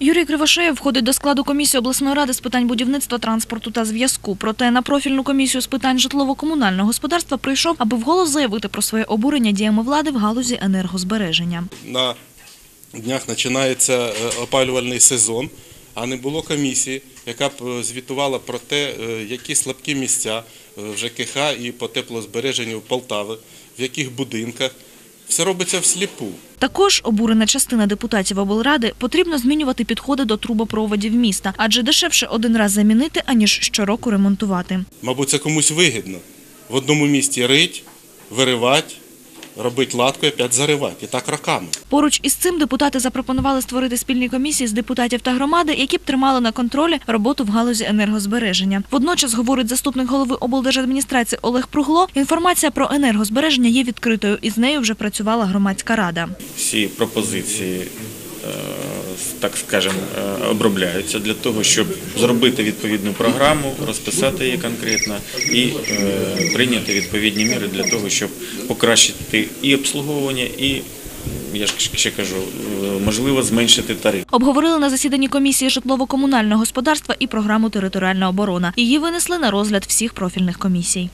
Юрій Кривошеєв входить до складу комісії обласної ради з питань будівництва, транспорту та зв'язку. Проте на профільну комісію з питань житлово-комунального господарства прийшов, аби вголос заявити про своє обурення діями влади в галузі енергозбереження. на днях починається е, опалювальний сезон, а не було комісії, яка б е, звітувала про те, е, які слабкі місця в ЖКХ і по теплозбереженню Полтави, в яких будинках. Все робиться всліпу. Також обурена частина депутатів облради потрібно змінювати підходи до трубопроводів міста, адже дешевше один раз замінити, аніж щороку ремонтувати. Мабуть, це комусь вигідно. В одному місті рить, виривать, робить латку і опять заривати. І так роками. Поруч із цим депутати запропонували створити спільні комісії з депутатів та громади, які б тримали на контролі роботу в галузі енергозбереження. Водночас, говорить заступник голови облдержадміністрації Олег Пругло, інформація про енергозбереження є відкритою, і з нею вже працювала громадська рада. всі пропозиції, е, так скажемо, е, обробляються для того, щоб зробити відповідну програму, розписати її конкретно і е, прийняти відповідні міри для того, щоб покращити і обслуговування, і я ж ще кажу, е, можливо, зменшити тариф. Обговорили на засіданні комісії житлово-комунального господарства і програму Територіальна оборона. Її винесли на розгляд всіх профільних комісій.